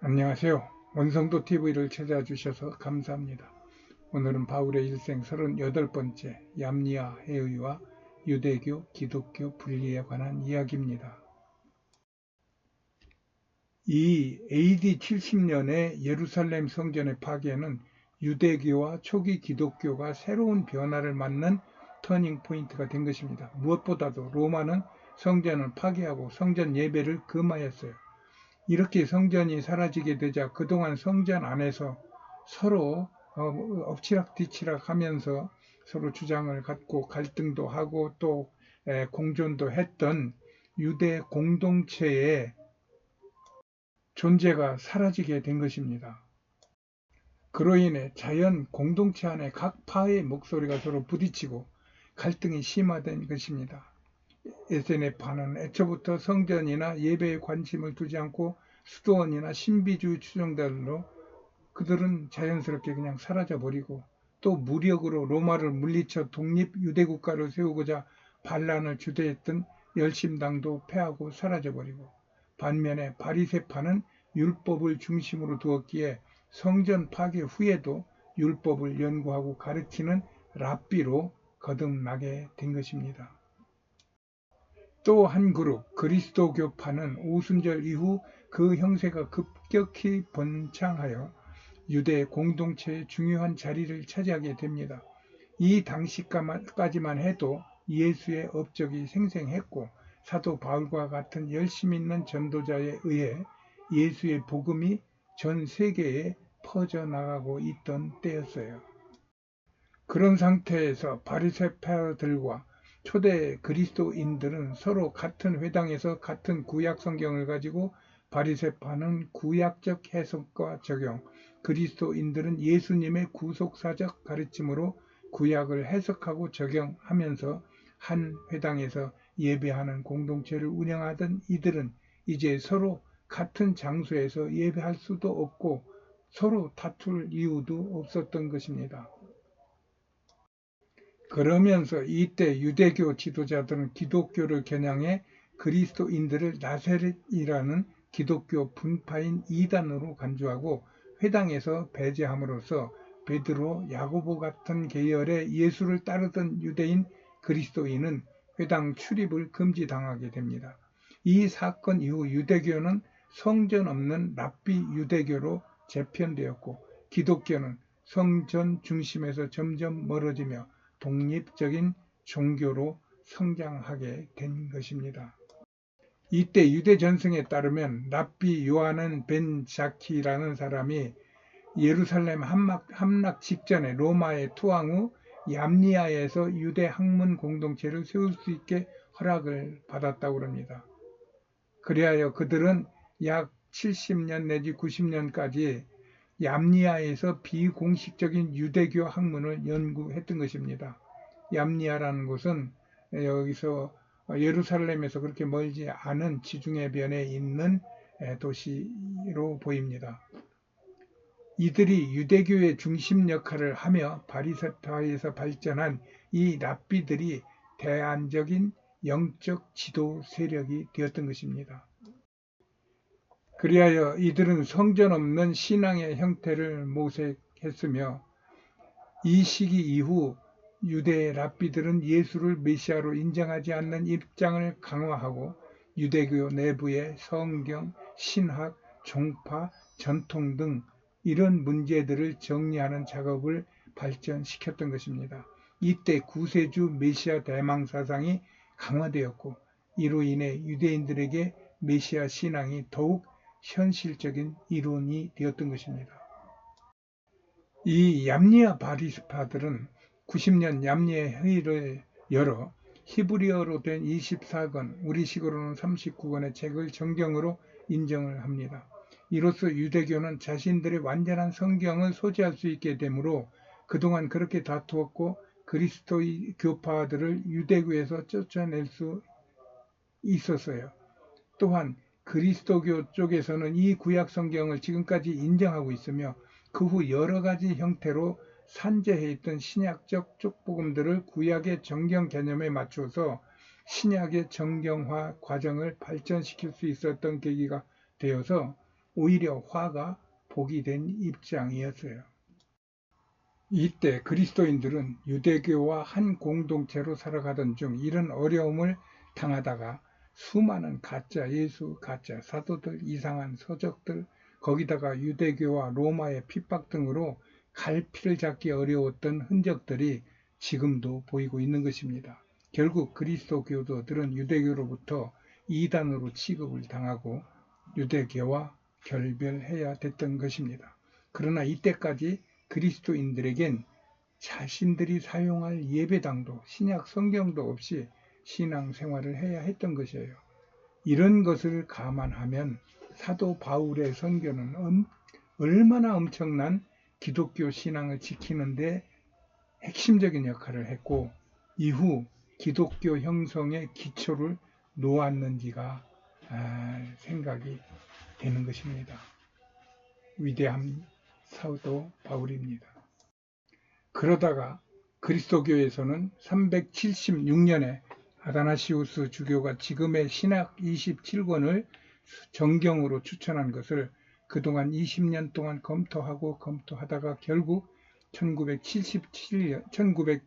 안녕하세요. 원성도 TV를 찾아주셔서 감사합니다. 오늘은 바울의 일생 38번째 얌리아 해의와 유대교, 기독교 분리에 관한 이야기입니다. 이 AD 70년의 예루살렘 성전의 파괴는 유대교와 초기 기독교가 새로운 변화를 맞는 터닝 포인트가 된 것입니다. 무엇보다도 로마는 성전을 파괴하고 성전 예배를 금하였어요. 이렇게 성전이 사라지게 되자 그동안 성전 안에서 서로 어, 엎치락뒤치락 하면서 서로 주장을 갖고 갈등도 하고 또 공존도 했던 유대 공동체의 존재가 사라지게 된 것입니다. 그로 인해 자연 공동체 안에 각 파의 목소리가 서로 부딪히고 갈등이 심화된 것입니다. SNF파는 애초부터 성전이나 예배에 관심을 두지 않고 수도원이나 신비주의 추종자들로 그들은 자연스럽게 그냥 사라져버리고 또 무력으로 로마를 물리쳐 독립 유대국가를 세우고자 반란을 주도했던 열심당도 패하고 사라져버리고 반면에 바리세파는 율법을 중심으로 두었기에 성전 파괴 후에도 율법을 연구하고 가르치는 랍비로 거듭나게 된 것입니다. 또 한 그룹 그리스도교파는 오순절 이후 그 형세가 급격히 번창하여 유대 공동체의 중요한 자리를 차지하게 됩니다. 이 당시까지만 해도 예수의 업적이 생생했고 사도 바울과 같은 열심 있는 전도자에 의해 예수의 복음이 전 세계에 퍼져나가고 있던 때였어요. 그런 상태에서 바리새파들과 초대 그리스도인들은 서로 같은 회당에서 같은 구약 성경을 가지고 바리새파는 구약적 해석과 적용, 그리스도인들은 예수님의 구속사적 가르침으로 구약을 해석하고 적용하면서 한 회당에서 예배하는 공동체를 운영하던 이들은 이제 서로 같은 장소에서 예배할 수도 없고 서로 다툴 이유도 없었던 것입니다. 그러면서 이때 유대교 지도자들은 기독교를 겨냥해 그리스도인들을 나세렛이라는 기독교 분파인 이단으로 간주하고 회당에서 배제함으로써 베드로, 야고보 같은 계열의 예수를 따르던 유대인 그리스도인은 회당 출입을 금지당하게 됩니다. 이 사건 이후 유대교는 성전 없는 랍비 유대교로 재편되었고 기독교는 성전 중심에서 점점 멀어지며 독립적인 종교로 성장하게 된 것입니다. 이때 유대 전승에 따르면 랍비 요한은 벤 자키라는 사람이 예루살렘 함락, 직전에 로마에 투항 후 얌리아에서 유대 학문 공동체를 세울 수 있게 허락을 받았다고 합니다. 그리하여 그들은 약 70년 내지 90년까지 얌리아에서 비공식적인 유대교 학문을 연구했던 것입니다. 얌리아라는 곳은 여기서 예루살렘에서 그렇게 멀지 않은 지중해변에 있는 도시로 보입니다. 이들이 유대교의 중심 역할을 하며 바리사타에서 발전한 이 랍비들이 대안적인 영적 지도 세력이 되었던 것입니다. 그리하여 이들은 성전 없는 신앙의 형태를 모색했으며 이 시기 이후 유대 랍비들은 예수를 메시아로 인정하지 않는 입장을 강화하고 유대교 내부의 성경, 신학, 종파, 전통 등 이런 문제들을 정리하는 작업을 발전시켰던 것입니다. 이때 구세주 메시아 대망 사상이 강화되었고 이로 인해 유대인들에게 메시아 신앙이 더욱 현실적인 이론이 되었던 것입니다. 이 얌리아 바리스파들은 90년 얌리의 회의를 열어 히브리어로 된 24권, 우리식으로는 39권의 책을 정경으로 인정을 합니다. 이로써 유대교는 자신들의 완전한 성경을 소지할 수 있게 되므로 그동안 그렇게 다투었고 그리스도의 교파들을 유대교에서 쫓아낼 수 있었어요. 또한 그리스도교 쪽에서는 이 구약 성경을 지금까지 인정하고 있으며 그 후 여러 가지 형태로 산재해 있던 신약적 쪽복음들을 구약의 정경 개념에 맞춰서 신약의 정경화 과정을 발전시킬 수 있었던 계기가 되어서 오히려 화가 복이 된 입장이었어요. 이때 그리스도인들은 유대교와 한 공동체로 살아가던 중 이런 어려움을 당하다가 수많은 가짜 예수, 가짜 사도들, 이상한 서적들, 거기다가 유대교와 로마의 핍박 등으로 갈피를 잡기 어려웠던 흔적들이 지금도 보이고 있는 것입니다. 결국 그리스도 교도들은 유대교로부터 이단으로 취급을 당하고 유대교와 결별해야 됐던 것입니다. 그러나 이때까지 그리스도인들에겐 자신들이 사용할 예배당도 신약 성경도 없이 신앙 생활을 해야 했던 것이에요. 이런 것을 감안하면 사도 바울의 선교는 엄, 얼마나 엄청난 기독교 신앙을 지키는데 핵심적인 역할을 했고 이후 기독교 형성의 기초를 놓았는지가 아, 생각이 되는 것입니다. 위대한 사도 바울입니다. 그러다가 그리스도교에서는 376년에 아다나시우스 주교가 지금의 신학 27권을 정경으로 추천한 것을 그동안 20년 동안 검토하고 검토하다가 결국 1977년, 1900,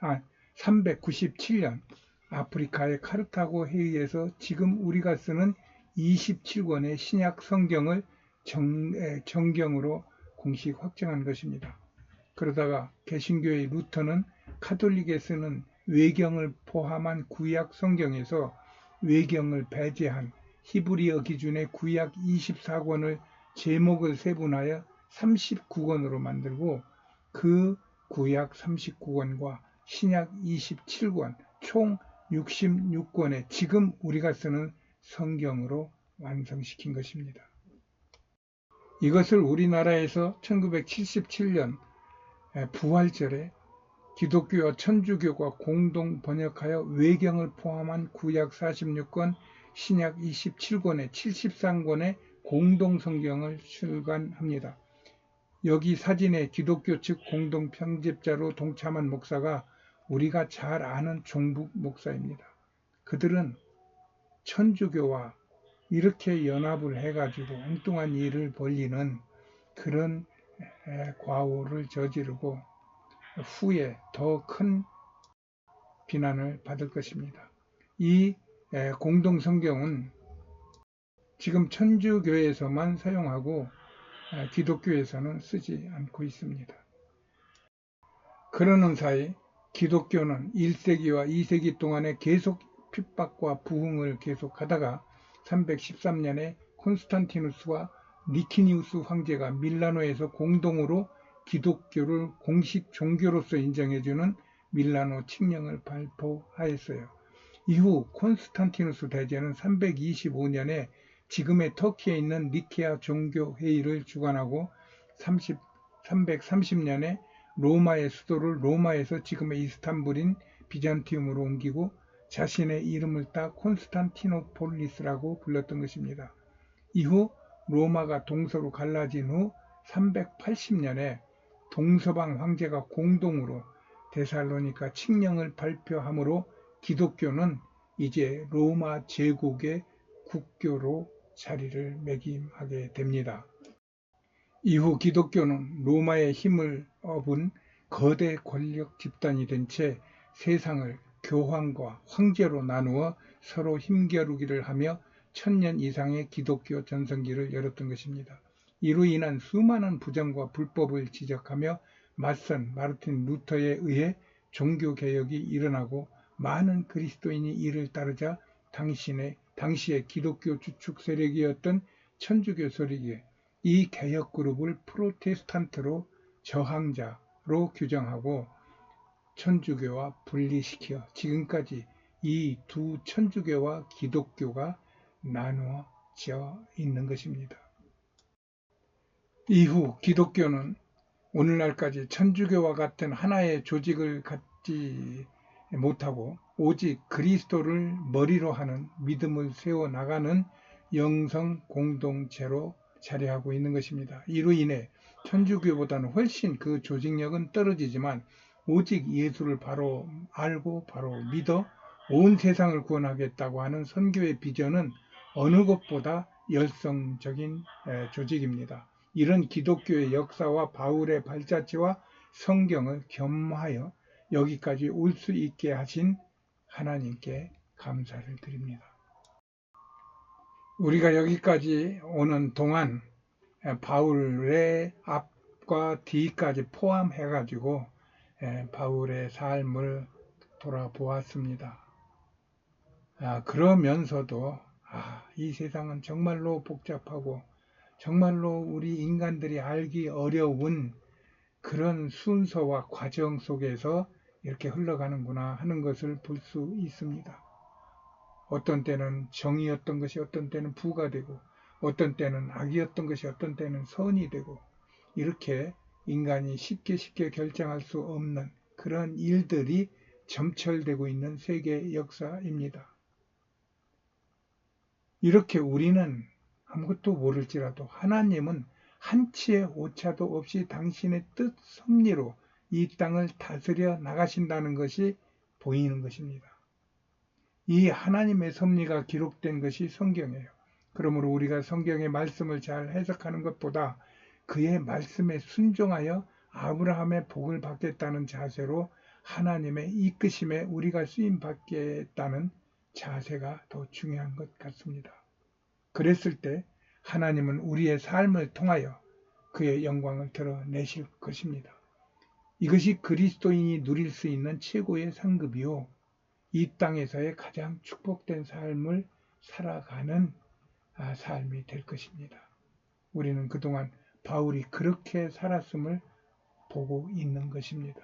아, 397년 아프리카의 카르타고 회의에서 지금 우리가 쓰는 27권의 신약 성경을 정, 정경으로 공식 확정한 것입니다. 그러다가 개신교의 루터는 카톨릭에 쓰는 외경을 포함한 구약 성경에서 외경을 배제한 히브리어 기준의 구약 24권을 제목을 세분하여 39권으로 만들고 그 구약 39권과 신약 27권 총 66권의 지금 우리가 쓰는 성경으로 완성시킨 것입니다. 이것을 우리나라에서 1977년 부활절에 기독교와 천주교가 공동 번역하여 외경을 포함한 구약 46권, 신약 27권의 73권의 공동 성경을 출간합니다. 여기 사진에 기독교 측 공동 편집자로 동참한 목사가 우리가 잘 아는 종북 목사입니다. 그들은 천주교와 이렇게 연합을 해가지고 엉뚱한 일을 벌리는 그런 과오를 저지르고 후에 더 큰 비난을 받을 것입니다. 이 공동 성경은 지금 천주교에서만 사용하고 기독교에서는 쓰지 않고 있습니다. 그러는 사이 기독교는 1세기와 2세기 동안에 계속 핍박과 부흥을 계속하다가 313년에 콘스탄티누스와 니키니우스 황제가 밀라노에서 공동으로 기독교를 공식 종교로서 인정해주는 밀라노 칙령을 발표하였어요. 이후 콘스탄티누스 대제는 325년에 지금의 터키에 있는 니케아 종교회의를 주관하고 30, 330년에 로마의 수도를 로마에서 지금의 이스탄불인 비잔티움으로 옮기고 자신의 이름을 따 콘스탄티노폴리스라고 불렀던 것입니다. 이후 로마가 동서로 갈라진 후 380년에 동서방 황제가 공동으로 데살로니카 칙령을 발표하므로 기독교는 이제 로마 제국의 국교로 자리를 매김하게 됩니다. 이후 기독교는 로마의 힘을 업은 거대 권력 집단이 된 채 세상을 교황과 황제로 나누어 서로 힘겨루기를 하며 천년 이상의 기독교 전성기를 열었던 것입니다. 이로 인한 수많은 부정과 불법을 지적하며 맞선 마르틴 루터에 의해 종교개혁이 일어나고 많은 그리스도인이 이를 따르자 당신의, 당시의 기독교 주축 세력이었던 천주교 세력이 이 개혁 그룹을 프로테스탄트로 저항자로 규정하고 천주교와 분리시켜 지금까지 이 두 천주교와 기독교가 나누어져 있는 것입니다. 이후 기독교는 오늘날까지 천주교와 같은 하나의 조직을 갖지 못하고 오직 그리스도를 머리로 하는 믿음을 세워 나가는 영성 공동체로 자리하고 있는 것입니다. 이로 인해 천주교보다는 훨씬 그 조직력은 떨어지지만 오직 예수를 바로 알고 바로 믿어 온 세상을 구원하겠다고 하는 선교의 비전은 어느 것보다 열성적인 에, 조직입니다. 이런 기독교의 역사와 바울의 발자취와 성경을 겸하여 여기까지 올 수 있게 하신 하나님께 감사를 드립니다. 우리가 여기까지 오는 동안 바울의 앞과 뒤까지 포함해 가지고 바울의 삶을 돌아보았습니다. 아, 그러면서도 아, 이 세상은 정말로 복잡하고 정말로 우리 인간들이 알기 어려운 그런 순서와 과정 속에서 이렇게 흘러가는구나 하는 것을 볼 수 있습니다. 어떤 때는 정이었던 것이 어떤 때는 부가 되고 어떤 때는 악이었던 것이 어떤 때는 선이 되고 이렇게 인간이 쉽게 쉽게 결정할 수 없는 그런 일들이 점철되고 있는 세계 역사입니다. 이렇게 우리는 아무것도 모를지라도 하나님은 한치의 오차도 없이 당신의 뜻 섭리로 이 땅을 다스려 나가신다는 것이 보이는 것입니다. 이 하나님의 섭리가 기록된 것이 성경이에요. 그러므로 우리가 성경의 말씀을 잘 해석하는 것보다 그의 말씀에 순종하여 아브라함의 복을 받겠다는 자세로 하나님의 이끄심에 우리가 쓰임 받겠다는 자세가 더 중요한 것 같습니다. 그랬을 때 하나님은 우리의 삶을 통하여 그의 영광을 드러내실 것입니다. 이것이 그리스도인이 누릴 수 있는 최고의 상급이요. 이 땅에서의 가장 축복된 삶을 살아가는 아, 삶이 될 것입니다. 우리는 그동안 바울이 그렇게 살았음을 보고 있는 것입니다.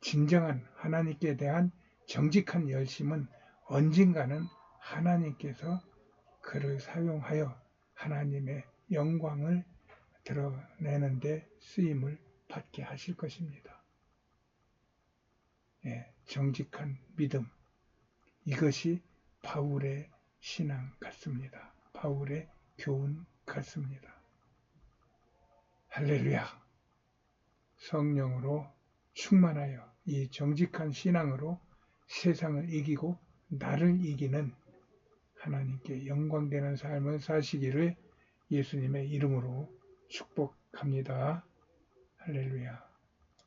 진정한 하나님께 대한 정직한 열심은 언젠가는 하나님께서 그를 사용하여 하나님의 영광을 드러내는 데 쓰임을 받게 하실 것입니다. 예, 정직한 믿음. 이것이 바울의 신앙 같습니다. 바울의 교훈 같습니다. 할렐루야. 성령으로 충만하여 이 정직한 신앙으로 세상을 이기고 나를 이기는 하나님께 영광되는 삶을 사시기를 예수님의 이름으로 축복합니다. 할렐루야.